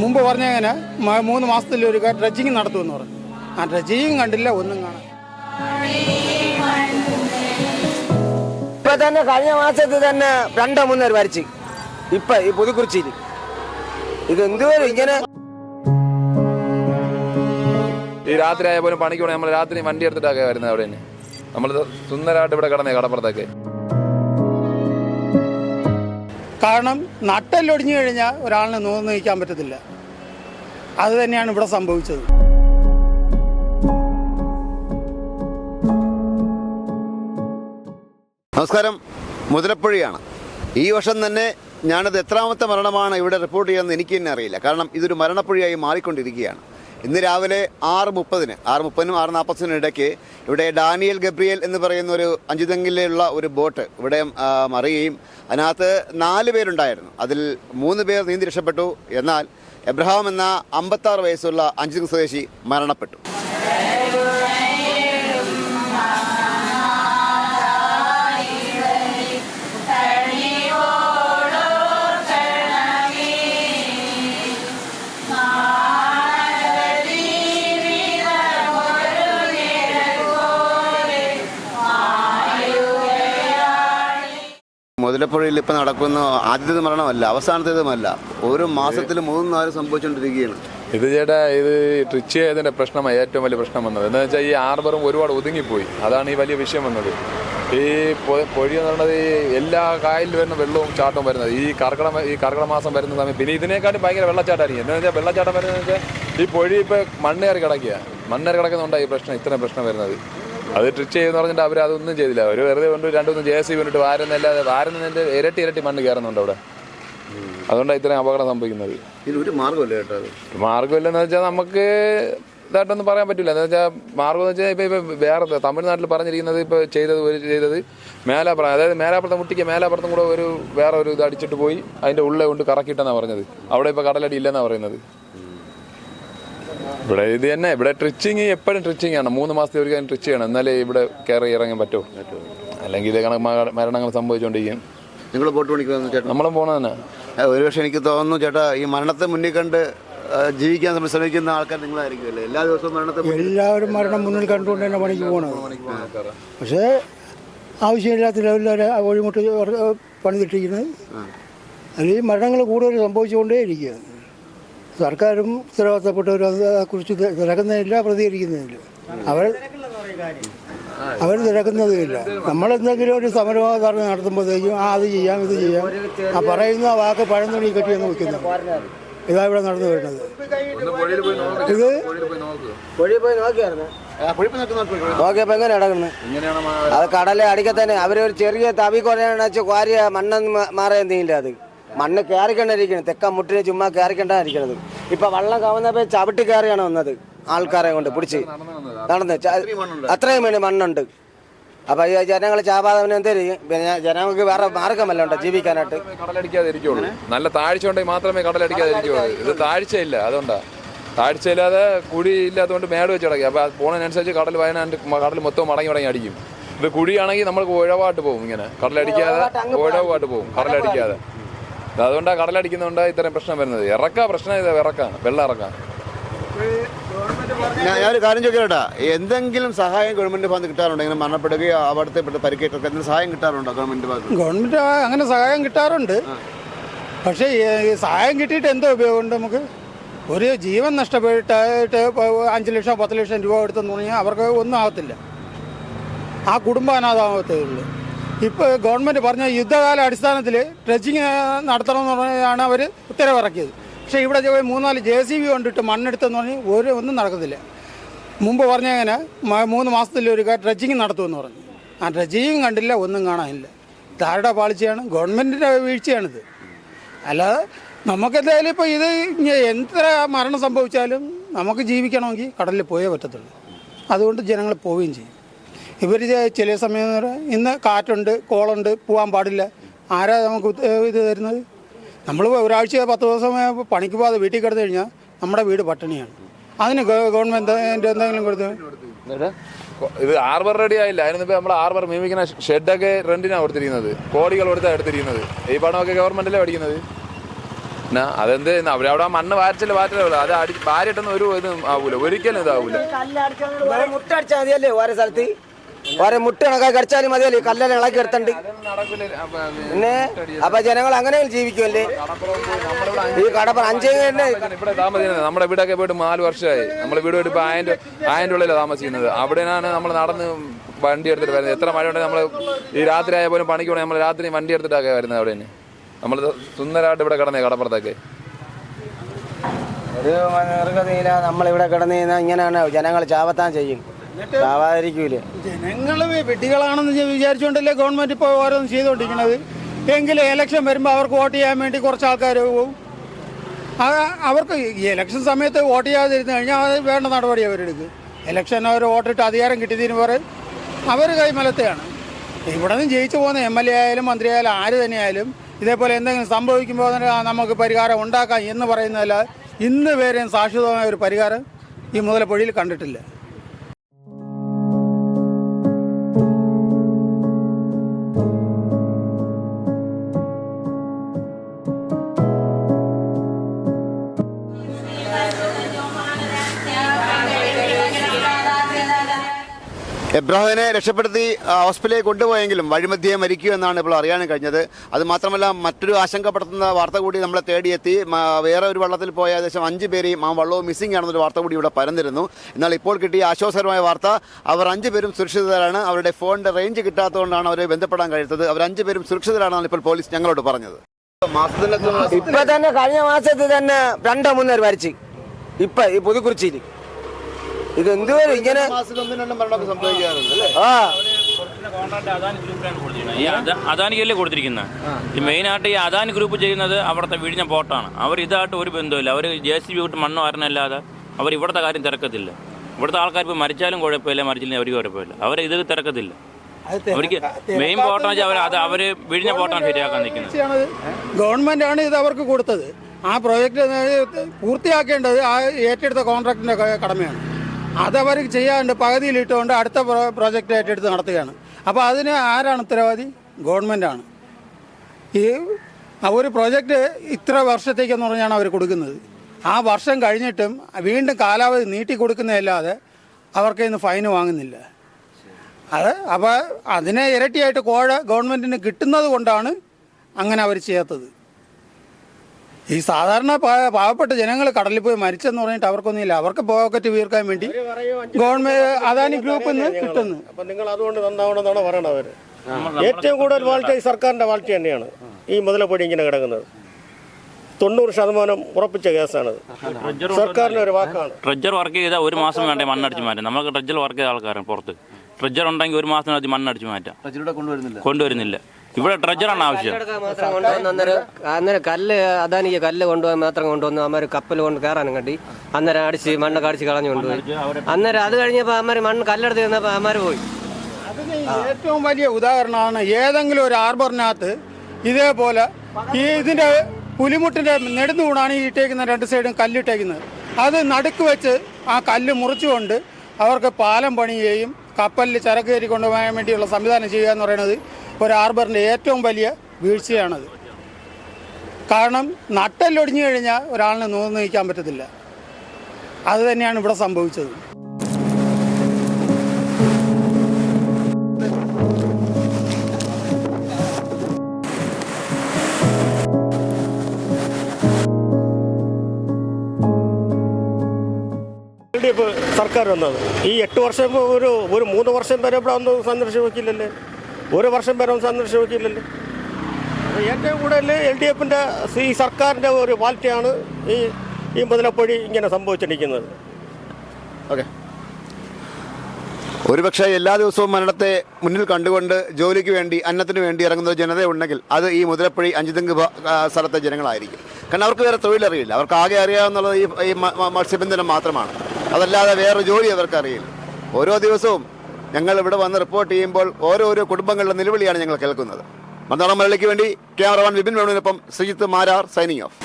മുമ്പ് പറഞ്ഞങ്ങനെ മൂന്ന് മാസത്തിൽ ഒരു ഡ്രഡ്ജിങ് നടത്തുമെന്ന് പറഞ്ഞു. ആ ഡ്രഡ്ജിങ് കണ്ടില്ല ഒന്നും കാണാൻ. ഇപ്പൊ തന്നെ കഴിഞ്ഞ മാസത്തിൽ തന്നെ രണ്ടോ മൂന്നേർ വരച്ച്. ഇപ്പൊ ഈ പുതുക്കുറിച്ചിയിൽ ഇത് എന്തുവരും ഇങ്ങനെ ഈ രാത്രി ആയ പോലും പണിക്ക് പോകണേ നമ്മൾ രാത്രി വണ്ടി എടുത്തിട്ടൊക്കെ വരുന്നത് അവിടെ തന്നെ. നമ്മൾ സുന്ദരമായിട്ട് ഇവിടെ കിടന്നേ കടപ്പുറത്തൊക്കെ. കാരണം നട്ടെല്ലൊടിഞ്ഞു കഴിഞ്ഞാൽ ഒരാളിനെ നോന്ന് നിൽക്കാൻ പറ്റത്തില്ല. അത് തന്നെയാണ് ഇവിടെ സംഭവിച്ചത്. നമസ്കാരം. മുതലപ്പുഴയാണ്. ഈ വർഷം തന്നെ ഞാനത് എത്രാമത്തെ മരണമാണ് ഇവിടെ റിപ്പോർട്ട് ചെയ്യുന്നത് എനിക്ക് തന്നെ അറിയില്ല. കാരണം ഇതൊരു മരണപ്പുഴയായി മാറിക്കൊണ്ടിരിക്കുകയാണ്. ഇന്ന് രാവിലെ ആറ് മുപ്പതിന് ആറ് മുപ്പതിനും ആറ് നാൽപ്പത്തിനും ഇടയ്ക്ക് ഇവിടെ ഡാനിയൽ ഗബ്രിയൽ എന്ന് പറയുന്ന ഒരു അഞ്ചുതെങ്ങിലുള്ള ഒരു ബോട്ട് ഇവിടെ മറിയുകയും അതിനകത്ത് നാല് പേരുണ്ടായിരുന്നു. അതിൽ മൂന്ന് പേർ നീന്തി രക്ഷപ്പെട്ടു. എന്നാൽ എബ്രഹാം എന്ന അമ്പത്താറ് വയസ്സുള്ള അഞ്ചുതെങ്ങ് സ്വദേശി മരണപ്പെട്ടു. മുതലപ്പുഴയിൽ ഇപ്പം നടക്കുന്ന ആദ്യത്തെ മരണമല്ല അവസാനത്തേതുമല്ല. ഓരോ മാസത്തിൽ മൂന്നും നാലും സംഭവിച്ചുകൊണ്ടിരിക്കുകയാണ് ഇത് ചേട്ടാ ഇത് ട്രിച്ച് ചെയ്തതിന്റെ പ്രശ്നമായി ഏറ്റവും വലിയ പ്രശ്നം വന്നത്. എന്ന് വെച്ചാൽ ഈ ആർബറും ഒരുപാട് ഒതുങ്ങിപ്പോയി. അതാണ് ഈ വലിയ വിഷയം വന്നത്. ഈ പൊഴി എന്ന് പറയുന്നത് ഈ എല്ലാ കായലിൽ വരുന്ന വെള്ളവും ചാട്ടവും വരുന്നത്. ഈ കർക്കിടക ഈ കർക്കിടക മാസം വരുന്ന സമയം പിന്നെ ഇതിനേക്കാട്ടും ഭയങ്കര വെള്ളച്ചാട്ടമായിരിക്കും. എന്താ വെച്ചാൽ വെള്ളച്ചാട്ടം വരുന്നത് വെച്ചാൽ ഈ പൊഴി ഇപ്പോൾ മണ്ണേറി കിടക്കുക മണ്ണേറി കിടക്കുന്നതുകൊണ്ടാണ് ഈ പ്രശ്നം ഇത്രയും പ്രശ്നം വരുന്നത്. അത് ട്രിച്ച് ചെയ്യുന്ന പറഞ്ഞിട്ട് അവർ അതൊന്നും ചെയ്തില്ല. അവർ വെറുതെ കൊണ്ട് രണ്ടൊന്നും ജെ സി കൊണ്ടിട്ട് വാരുന്നല്ലാതെ വാരുന്നതിന്റെ ഇരട്ടി ഇരട്ടി മണ്ണ് കയറുന്നുണ്ട് അവിടെ. അതുകൊണ്ടാണ് ഇത്രയും അപകടം സംഭവിക്കുന്നത്. ഇതൊരു ഒരു മാർഗമല്ല കേട്ടോ അത്. മാർഗമില്ലെന്ന് വെച്ചാൽ നമുക്ക് ഇതായിട്ടൊന്നും പറയാൻ പറ്റില്ല. എന്ന് വെച്ചാൽ മാർഗം എന്ന് വെച്ചാൽ ഇപ്പൊ ഇപ്പൊ വേറെ തമിഴ്നാട്ടിൽ പറഞ്ഞിരിക്കുന്നത് ഇപ്പോൾ ചെയ്തത് ഒരു ചെയ്തത് മേലാപ്പുറം അതായത് മേലാപ്പുറത്തെ മുട്ടിക്ക് മേലാപ്പുറത്തും കൂടെ ഒരു വേറെ ഒരു ഇത് അടിച്ചിട്ട് പോയി അതിന്റെ ഉള്ളിൽ കൊണ്ട് കറക്കിയിട്ടെന്നാണ് പറഞ്ഞത്. അവിടെ ഇപ്പോൾ കടലടി ഇല്ലെന്നാണ് പറയുന്നത്. ഇവിടെ ഇത് തന്നെ. ഇവിടെ ട്രിച്ചിങ് എപ്പോഴും ട്രിച്ചിങ് ആണ്. മൂന്ന് മാസത്തെ ഒരു കാര്യം ട്രിച്ച് ചെയ്യണം. എന്നാലേ ഇവിടെ കയറി ഇറങ്ങാൻ പറ്റുമോ അല്ലെങ്കിൽ ഇത് കണക്ക് മരണങ്ങൾ സംഭവിച്ചുകൊണ്ടിരിക്കും നിങ്ങൾ ബോട്ട് പണിക്കുന്നു ചേട്ടാ? നമ്മളും പോണ തന്നെ. ഒരുപക്ഷെ എനിക്ക് തോന്നുന്നു ചേട്ടാ ഈ മരണത്തെ മുന്നിൽ കണ്ട് ജീവിക്കാൻ ശ്രമിക്കുന്ന ആൾക്കാർ നിങ്ങളായിരിക്കുമല്ലേ? എല്ലാ ദിവസവും മരണത്തെ എല്ലാവരും മരണം മുന്നിൽ കണ്ടുകൊണ്ട് തന്നെ പണിക്ക് പോകണം പക്ഷേ ആവശ്യമില്ലാത്ത ലെവലിൽ ഒഴിമുട്ട് പണിതിട്ടിരിക്കുന്നത്. അതിൽ അല്ലെങ്കിൽ മരണങ്ങൾ കൂടുതൽ സംഭവിച്ചുകൊണ്ടേ ഇരിക്കുക സർക്കാരും ഉത്തരവാദിത്തപ്പെട്ടവരും അതിനെക്കുറിച്ച് തിരക്കുന്നില്ല പ്രതികരിക്കുന്നില്ല അവർ അവർ തിരക്കുന്നതുമില്ല നമ്മളെന്തെങ്കിലും ഒരു സമരവാദം നടത്തുമ്പോഴത്തേക്കും ആ അത് ചെയ്യാം ഇത് ചെയ്യാം. ആ പറയുന്ന വാക്ക് പഴന്തുണി കെട്ടിയെന്ന് വെക്കുന്നു ഇതാ ഇവിടെ നടന്നു വരുന്നത്. ഇത്. നോക്കിയപ്പോ എങ്ങനെ അത് കടലെ അടിക്കത്തന്നെ. അവരൊരു ചെറിയ തവി കുറയാണെന്ന് വെച്ചാൽ ക്വാരിയ മണ്ണെന്ന് മാറിയ എന്തെങ്കിലും അത്. മണ്ണ് കയറിക്കണ്ടിരിക്കുന്നത് തെക്ക മുട്ടിന് ചുമ്മാ കയറിക്കണ്ടായിരിക്കണത് ഇപ്പൊ വള്ളം കവന്നപ്പോ ചവിട്ടി കയറിയാണ് വന്നത് ആൾക്കാരെ കൊണ്ട് പിടിച്ച്. നടന്ന് അത്രയും വേണ്ടി മണ്ണുണ്ട്. അപ്പൊ ഈ ജനങ്ങൾ ചാപാതവന് എന്തേലും പിന്നെ ജനങ്ങൾക്ക് വേറെ മാർഗമല്ല ഉണ്ടോ ജീവിക്കാനായിട്ട്. നല്ല താഴ്ച ഉണ്ടെങ്കിൽ മാത്രമേ ഇത് താഴ്ചയില്ല അതുകൊണ്ടാ. താഴ്ചയില്ലാതെ കുഴി ഇല്ലാത്തതുകൊണ്ട് മേട് വെച്ച് കിടക്കുക. അപ്പൊ പോണതിനനുസരിച്ച് കടൽ വയനാട് കടൽ മൊത്തം മടങ്ങി മടങ്ങി അടിക്കും. ഇത് കുഴിയാണെങ്കിൽ നമ്മൾ ഉഴവായിട്ട് പോകും ഇങ്ങനെ. കടലടിക്കാതെ ഉഴവായിട്ട് പോകും. കടലടിക്കാതെ. അതുകൊണ്ടാണ് കടലടിക്കുന്നതുകൊണ്ടാണ് ഇത്തരം പ്രശ്നം വരുന്നത്. ഇറക്കാ പ്രശ്നം ഇത് ഇറക്കാണ് വെള്ളം ഇറക്കാൻ ഞാൻ ഞാനൊരു കാര്യം ചോദിക്കട്ടാ എന്തെങ്കിലും സഹായം ഗവൺമെന്റ് ഭാഗത്ത് കിട്ടാറുണ്ടോ? ഇങ്ങനെ മരണപ്പെടുകയോ അവിടുത്തെ പരിക്കേറ്റൊക്കെ എന്തെങ്കിലും സഹായം കിട്ടാറുണ്ടോ ഗവൺമെന്റ് ഭാഗത്ത്? ഗവൺമെന്റ് അങ്ങനെ സഹായം കിട്ടാറുണ്ട്. പക്ഷേ ഈ സഹായം കിട്ടിയിട്ട് എന്തോ ഉപയോഗമുണ്ട് നമുക്ക്? ഒരു ജീവൻ നഷ്ടപ്പെട്ടിട്ട് അഞ്ച് ലക്ഷം പത്ത് ലക്ഷം രൂപ എടുത്തെന്ന് പറഞ്ഞാൽ അവർക്ക് ഒന്നും ആവത്തില്ല. ആ കുടുംബം അനാഥമാകത്തേ ഉള്ളൂ. ഇപ്പോൾ ഗവൺമെന്റ് പറഞ്ഞ യുദ്ധകാല അടിസ്ഥാനത്തിൽ ട്രച്ചിങ് നടത്തണമെന്ന് പറഞ്ഞാണ് അവർ ഉത്തരവിറക്കിയത്. പക്ഷേ ഇവിടെ മൂന്നാൽ ജെ സി ബി കൊണ്ടിട്ട് മണ്ണെടുത്തെന്ന് പറഞ്ഞ് ഒരു ഒന്നും നടക്കത്തില്ല. മുമ്പ് പറഞ്ഞങ്ങനെ മൂന്ന് മാസത്തിൽ ഒരു ട്രച്ചിങ് നടത്തുമെന്ന് പറഞ്ഞു. ആ ട്രച്ചിങ് കണ്ടില്ല ഒന്നും കാണാനില്ല. ധാരുടെ പാളിച്ചയാണ്? ഗവൺമെന്റിന്റെ വീഴ്ചയാണിത്. അല്ലാതെ നമുക്കെന്തായാലും ഇപ്പോൾ ഇത് എത്ര മരണം സംഭവിച്ചാലും നമുക്ക് ജീവിക്കണമെങ്കിൽ കടലിൽ പോയേ പറ്റത്തുള്ളൂ. അതുകൊണ്ട് ജനങ്ങൾ പോവുകയും ചെയ്യും. ഇവർ ചില സമയം എന്ന് ഇന്ന് കാറ്റുണ്ട് കോളുണ്ട് പോകാൻ പാടില്ല. ആരാ നമുക്ക് ഇത് തരുന്നത്? നമ്മൾ ഒരാഴ്ച പത്ത് ദിവസം പണിക്ക് പോകാതെ വീട്ടിൽ കിടന്നു കഴിഞ്ഞാൽ നമ്മുടെ വീട് പട്ടിണിയാണ്. അതിന് ഗവൺമെന്റ് ഗവൺമെന്റ് എന്തെങ്കിലും കൊടുത്തു? ഇത് ആർബർ റെഡി ആയില്ല. അതിനിപ്പോ നമ്മൾ ആർബർ നിയമിക്കുന്ന ഷെഡൊക്കെ റെന്റിനാണ് കൊടുത്തിരിക്കുന്നത്. കോടികൾ കൊടുത്താണ് എടുത്തിരിക്കുന്നത്. ഈ പണമൊക്കെ ഗവൺമെന്റല്ലേ പഠിക്കുന്നത്? എന്നാ അതെന്ത്? അവിടെ അവിടെ മണ്ണ് വാരിച്ചല്ല ഉള്ളൂ അത് അടി വാരിട്ടൊന്നും ഒരു ഇതും ആവൂല. ഒരിക്കലും ഇതാവൂല. മുട്ടടിച്ചാൽ മതിയല്ലേ ഓരോ സ്ഥലത്ത്? ഓരോ മുട്ട കണക്കാക്കി അടിച്ചാലും മതിയല്ലേ കല്ലെല്ലാം ഇളക്കി എടുത്തണ്ട് പിന്നെ അപ്പൊ ജനങ്ങൾ അങ്ങനെ ജീവിക്കുമല്ലേ ഈ കടപ്പുറം അഞ്ചേ തന്നെ ഇവിടെ താമസിക്കുന്നത്. നമ്മുടെ വീടൊക്കെ പോയിട്ട് നാല് വർഷമായി. നമ്മൾ വീട് പോയിട്ട് ഇപ്പൊ ആയിരം ആയിരം ഉള്ളിലാണ് താമസിക്കുന്നത്. അവിടെയാണ് നമ്മൾ നടന്ന് വണ്ടി എടുത്തിട്ട് വരുന്നത്. എത്ര മഴ ഉണ്ടെങ്കിൽ നമ്മൾ ഈ രാത്രി ആയ പോലും പണിക്ക് പോകണമെങ്കിൽ നമ്മൾ രാത്രി വണ്ടി എടുത്തിട്ടൊക്കെ വരുന്നത് അവിടെ തന്നെ. നമ്മൾ സുന്ദരമായിട്ട് ഇവിടെ കിടന്നേ കടപ്പുറത്തൊക്കെ. ഒരു നമ്മളിവിടെ കിടന്നു കഴിഞ്ഞാൽ ഇങ്ങനെയാണ് ജനങ്ങൾ ചാവത്താൻ ചെയ്യും. ചാവാതിരിക്കൂലേ ജനങ്ങൾ വെട്ടികളാണെന്ന് ഞാൻ വിചാരിച്ചുകൊണ്ടല്ലേ ഗവൺമെന്റ് ഇപ്പോൾ ഓരോന്നും ചെയ്തുകൊണ്ടിരിക്കുന്നത് എങ്കിലും ഇലക്ഷൻ വരുമ്പോൾ അവർക്ക് വോട്ട് ചെയ്യാൻ വേണ്ടി കുറച്ച് ആൾക്കാർ പോകും അവർക്ക് ഈ ഇലക്ഷൻ സമയത്ത് വോട്ട് ചെയ്യാതിരുന്നു കഴിഞ്ഞാൽ അത് വേണ്ട നടപടി അവരെടുക്കും. ഇലക്ഷൻ അവർ വോട്ടിട്ട് അധികാരം കിട്ടിയതിന് പറയും അവർ കൈമലത്തെയാണ് ഇവിടെ നിന്ന് ജയിച്ചു പോകുന്ന എം എൽ എ ആയാലും മന്ത്രി ആയാലും ആര് തന്നെയായാലും ഇതേപോലെ എന്തെങ്കിലും സംഭവിക്കുമ്പോൾ നമുക്ക് പരിഹാരം ഉണ്ടാക്കാം എന്ന് പറയുന്നതല്ല ഇന്ന് വരെയും ശാശ്വതമായ ഒരു പരിഹാരം ഈ മുതലപ്പൊഴിയിൽ കണ്ടിട്ടില്ല. എബ്രാഹിനെ രക്ഷപ്പെടുത്തി ഹോസ്പിറ്റലിൽ കൊണ്ടുപോയെങ്കിലും വഴിമധ്യേ മരിക്കൂ എന്നാണ് ഇപ്പോൾ അറിയാൻ കഴിഞ്ഞത്. അത് മാത്രമല്ല മറ്റൊരു ആശങ്കപ്പെടുത്തുന്ന വാർത്ത കൂടി നമ്മളെ തേടിയെത്തി. വേറെ ഒരു വള്ളത്തിൽ പോയ ഏകദേശം അഞ്ച് പേരെയും ആ വള്ളവും മിസ്സിംഗ് ആണെന്നൊരു വാർത്ത കൂടി ഇവിടെ പരന്നിരുന്നു. എന്നാൽ ഇപ്പോൾ കിട്ടിയ ആശ്വാസകരമായ വാർത്ത അവർ അഞ്ച് പേരും സുരക്ഷിതരാണ്. അവരുടെ ഫോണിന്റെ റേഞ്ച് കിട്ടാത്തതുകൊണ്ടാണ് അവരെ ബന്ധപ്പെടാൻ കഴിയുന്നത് അവർ അഞ്ച് പേരും സുരക്ഷിതരാണെന്നാണ് ഇപ്പോൾ പോലീസ് ഞങ്ങളോട് പറഞ്ഞത്. ഇപ്പൊ തന്നെ കഴിഞ്ഞ മാസത്തിൽ തന്നെ രണ്ടോ മൂന്നേർ മരിച്ച്. ഇപ്പൊ ഈ പുതുക്കുറിച്ചിയിൽ. ഇത് എന്തുവരെ ഇങ്ങനെ ആ. ഈ അദ- അദാനിക്കല്ലേ കൊടുത്തിരിക്കുന്നത്? ഈ മെയിനായിട്ട് ഈ അദാനി ഗ്രൂപ്പ് ചെയ്യുന്നത് അവിടുത്തെ വിഴിഞ്ഞ പോർട്ടാണ് അവർ ഇതായിട്ട് ഒരു ബന്ധമില്ല അവർ ജെ സി ബി വിട്ട് മണ്ണ് വരണല്ലാതെ അവർ ഇവിടുത്തെ കാര്യം തിരക്കത്തില്ല. ഇവിടുത്തെ ആൾക്കാർ ഇപ്പോൾ മരിച്ചാലും കുഴപ്പമില്ല മരിച്ചില്ലെങ്കിൽ അവർക്ക് കുഴപ്പമില്ല. അവർ ഇത് തിരക്കത്തില്ല. അവർക്ക് മെയിൻ പോർട്ടാണ് വെച്ചാൽ അവർ അത് അവർ വിഴിഞ്ഞ പോർട്ടാണ് ശരിയാക്കാൻ നിൽക്കുന്നത്. ആണത് ഗവൺമെന്റ് ആണ് ഇത് അവർക്ക് കൊടുത്തത്. ആ പ്രോജക്റ്റ് പൂർത്തിയാക്കേണ്ടത് ആ ഏറ്റെടുത്ത കോൺട്രാക്ടിന്റെ കടമയാണ്. അതവർ ചെയ്യാണ്ട് പകുതിയിലിട്ടുകൊണ്ട് അടുത്ത പ്രോജക്റ്റ് ഏറ്റെടുത്ത് നടത്തുകയാണ്. അപ്പോൾ അതിന് ആരാണ് ഉത്തരവാദി? ഗവൺമെന്റാണ് ഈ ഒരു പ്രോജക്റ്റ് ഇത്ര വർഷത്തേക്കെന്ന് പറഞ്ഞാണ് അവർ കൊടുക്കുന്നത്. ആ വർഷം കഴിഞ്ഞിട്ടും വീണ്ടും കാലാവധി നീട്ടി കൊടുക്കുന്നതല്ലാതെ അവർക്ക് ഇന്ന് ഫൈൻ വാങ്ങുന്നില്ല. അത് അപ്പോൾ അതിനെ ഇരട്ടിയായിട്ട് കോഴ ഗവൺമെന്റിന് കിട്ടുന്നത് കൊണ്ടാണ് അങ്ങനെ അവർ ചെയ്യാത്തത്. ഈ സാധാരണ പാവപ്പെട്ട ജനങ്ങൾ കടലിൽ പോയി മരിച്ചെന്ന് പറഞ്ഞിട്ട് അവർക്കൊന്നുമില്ല. അവർക്ക് പോക്കറ്റ് വീർക്കാൻ വേണ്ടി ഗവൺമെന്റ് അദാനി ഗ്രൂപ്പിൽ നിന്ന് കിട്ടുന്നു. അപ്പൊ നിങ്ങൾ അതുകൊണ്ട് നന്നാവണമെന്നാണ് പറയണത് അവർ. ഏറ്റവും കൂടുതൽ വാൾട്ട ഈ സർക്കാരിന്റെ വാൾട്ട തന്നെയാണ്. ഈ മുതലപ്പൊടി ഇങ്ങനെ കിടക്കുന്നത്. തൊണ്ണൂറ് ശതമാനം ഉറപ്പിച്ച കേസാണത് സർക്കാരിന്റെ ഒരു വാക്കാണ്. ട്രെജർ വർക്ക് ചെയ്താൽ ഒരു മാസം വേണ്ടേ മണ്ണടിച്ച് മാറ്റാം നമുക്ക് ട്രെജർ വർക്ക് ചെയ്ത ആൾക്കാരാണ് പുറത്ത്. ട്രെജർ ഉണ്ടെങ്കിൽ ഒരു മാസത്തിനകത്ത് മണ്ണടിച്ച് മാറ്റാം കൊണ്ടുവരുന്നില്ല. ഇവിടെ ട്രെജറാണ് ആവശ്യം. അന്നേരം കല്ല് അദാനിക്ക് കല്ല് കൊണ്ടുപോകാൻ മാത്രം കൊണ്ടുവന്നു. അമ്മ കപ്പൽ കൊണ്ട് കയറാനും കണ്ടി. അന്നേരം അടിച്ച് മണ്ണ് അടിച്ച് കളഞ്ഞു കൊണ്ടുപോയി. അന്നേരം അത് കഴിഞ്ഞപ്പോൾ അമ്മ മണ്ണ് കല്ലെടുത്ത് ചെന്നപ്പോൾ അമ്മ പോയി. അതിന് ഏറ്റവും വലിയ ഉദാഹരണമാണ് ഏതെങ്കിലും ഒരു ആർബറിനകത്ത് ഇതേപോലെ ഈ ഇതിന്റെ പുലിമുട്ടിന്റെ നെടുന്നുകൂടാണ് ഈ ഇട്ടേക്കുന്ന രണ്ട് സൈഡും കല്ലിട്ടേക്കുന്നത്. അത് നടുക്ക് വെച്ച് ആ കല്ല് മുറിച്ചുകൊണ്ട് അവർക്ക് പാലം പണിയുകയും കപ്പലിൽ ചരക്ക് കയറി കൊണ്ടുപോകാൻ വേണ്ടിയുള്ള സംവിധാനം ചെയ്യുക എന്ന് പറയുന്നത് ഒരു ആർബറിന്റെ ഏറ്റവും വലിയ വീഴ്ചയാണത്. കാരണം നട്ടെല്ലൊടിഞ്ഞു കഴിഞ്ഞാൽ ഒരാളിനെ നൂന്ന് നിൽക്കാൻ പറ്റത്തില്ല. അത് തന്നെയാണ് ഇവിടെ സംഭവിച്ചത്. ഡി എഫ് സർക്കാർ വന്നത്. ഈ എട്ട് വർഷം ഒരു ഒരു മൂന്ന് വർഷം വരെ ഇവിടെ ഒന്നും സന്ദർശിച്ച് വെക്കില്ലല്ലേ ഒരു വർഷം വരെ ഒന്നും സന്ദർശിച്ച് വെക്കില്ലല്ലേ അപ്പൊ ഏറ്റവും കൂടുതൽ എൽ ഡി എഫിന്റെ ഈ സർക്കാരിന്റെ ഒരു വാൽറ്റയാണ് ഈ ഈ മുതലപ്പൊഴി ഇങ്ങനെ സംഭവിച്ചിരിക്കുന്നത്. ഓക്കെ. ഒരുപക്ഷെ എല്ലാ ദിവസവും മരണത്തെ മുന്നിൽ കണ്ടുകൊണ്ട് ജോലിക്ക് വേണ്ടി അന്നത്തിന് വേണ്ടി ഇറങ്ങുന്ന ഒരു ജനതയുണ്ടെങ്കിൽ അത് ഈ മുതലപ്പുഴി അഞ്ചുതെങ്ക് സ്ഥലത്തെ ജനങ്ങളായിരിക്കും. കാരണം അവർക്ക് വേറെ തൊഴിലറിയില്ല അവർക്ക് ആകെ അറിയാവുന്നത് ഈ മത്സ്യബന്ധനം മാത്രമാണ്. അതല്ലാതെ വേറെ ജോലി അവർക്കറിയില്ല ഓരോ ദിവസവും ഞങ്ങൾ ഇവിടെ വന്ന് റിപ്പോർട്ട് ചെയ്യുമ്പോൾ ഓരോരോ കുടുംബങ്ങളുടെ നിലവിളിയാണ് ഞങ്ങൾ കേൾക്കുന്നത്. മന്ദാളം മലയാളിക്ക് വേണ്ടി ക്യാമറമാൻ വിപിൻ വേണുവിനൊപ്പം ശ്രീജിത്ത് മാരാർ സൈനിങ് ഓഫ്